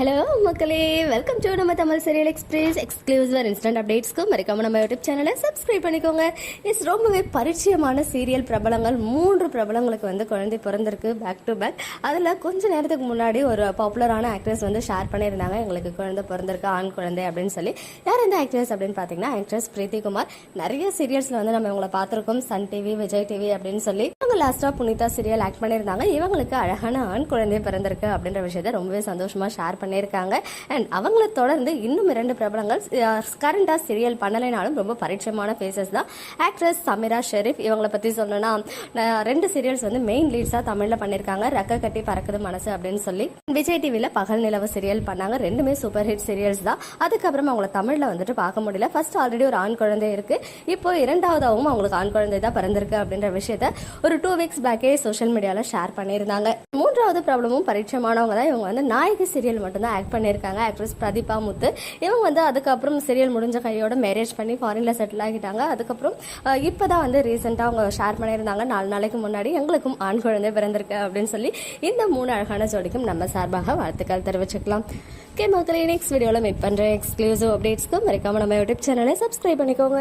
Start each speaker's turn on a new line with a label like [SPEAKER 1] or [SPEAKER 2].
[SPEAKER 1] Hello மக்களே. Welcome to நம்ம Tamil serial express exclusive instant அப்டேட்ஸ்க்கு மறக்காம நம்ம யூடியூப் சேனலை சப்ஸ்கிரைப் பண்ணிக்கோங்க. இஸ் ரொம்பவே பரிச்சயமான சீரியல் பிரபலங்கள் மூன்று பிரபலங்களுக்கு வந்து குழந்தை பிறந்திருக்கு பேக் டு பேக் அதில் கொஞ்ச நேரத்துக்கு முன்னாடி ஒரு பாப்புலரான ஆக்ட்ரஸ் வந்து ஷேர் பண்ணியிருந்தாங்க. எங்களுக்கு குழந்தை பிறந்திருக்கு ஆண் குழந்தை அப்படின்னு சொல்லி. யார் இந்த ஆக்ட்ரஸ் அப்படின்னு பார்த்தீங்கன்னா ஆக்ட்ரஸ் பிரீத்திகுமார். நிறைய சீரியல்ஸில் வந்து நம்ம இவங்களை பார்த்துருக்கோம். சன் டிவி விஜய் டிவி அப்படின்னு சொல்லி. இவங்க லாஸ்ட்டாக புனிதா சீரியல் ஆக்ட் பண்ணியிருந்தாங்க. இவங்களுக்கு அழகான ஆண் குழந்தை பிறந்திருக்கு அப்படின்ற விஷயத்த ரொம்பவே சந்தோஷமாக ஷேர் பண்ணி பண்ணியிருக்காங்க. அண்ட் அவங்கள தொடர்ந்து இன்னும் இரண்டு பிரபலங்கள் கரண்டாக சீரியல் பண்ணலைனாலும் ரொம்ப பரிச்சயமான ஃபேஸஸ் தான். ஆக்ட்ரஸ் சமீரா ஷெரீப் இவங்கள பற்றி சொல்லணும்னா ரெண்டு சீரியல்ஸ் வந்து மெயின் லீட்ஸாக தமிழில் பண்ணியிருக்காங்க. ரெக்க கட்டி பறக்குது மனசு அப்படின்னு சொல்லி. விஜய் டிவியில் பகல் நிலவு சீரியல் பண்ணாங்க. ரெண்டுமே சூப்பர் ஹிட் சீரியல்ஸ் தான். அதுக்கப்புறம் அவங்கள தமிழில் வந்துட்டு பார்க்க முடியல. ஃபர்ஸ்ட் ஆல்ரெடி ஒரு ஆண் குழந்தை இருக்கு. இப்போ இரண்டாவதாகவும் அவங்களுக்கு ஆண் குழந்தை தான் பிறந்திருக்கு அப்படின்ற விஷயத்த ஒரு டூ வீக்ஸ் பேக்கே சோஷியல் மீடியாவில் ஷேர் பண்ணியிருந்தாங்க. மூன்றாவது ப்ராப்ளமும் பரிச்சயமானவங்க தான் இவங்க வந்து நாயகி சீரியல் மட்டும்தான் ஆக்ட் பண்ணியிருக்காங்க. ஆக்ட்ரஸ் பிரதீபா முத்து. இவங்க வந்து அதுக்கப்புறம் சீரியல் முடிஞ்ச கையோட மேரேஜ் பண்ணி ஃபாரினில் செட்டில் ஆகிட்டாங்க. அதுக்கப்புறம் இப்போ தான் வந்து ரீசெண்டாக அவங்க ஷேர் பண்ணியிருந்தாங்க. நாலு நாளைக்கு முன்னாடி எங்களுக்கும் ஆண் குழந்தை பிறந்திருக்கு அப்படின்னு சொல்லி இந்த மூணு அழகான ஜோடிக்கும் நம்ம சார்பாக வாழ்த்துக்கள் தெரிவிச்சுக்கலாம். ஓகே மக்களே நெக்ஸ்ட் வீடியோவில் மீட் பண்ணுறேன் எக்ஸ்க்ளூசிவ் அப்டேட்ஸ்க்கு மறக்காமல் நம்ம யூடியூப் சேனலை சப்ஸ்கிரைப் பண்ணிக்கோங்க.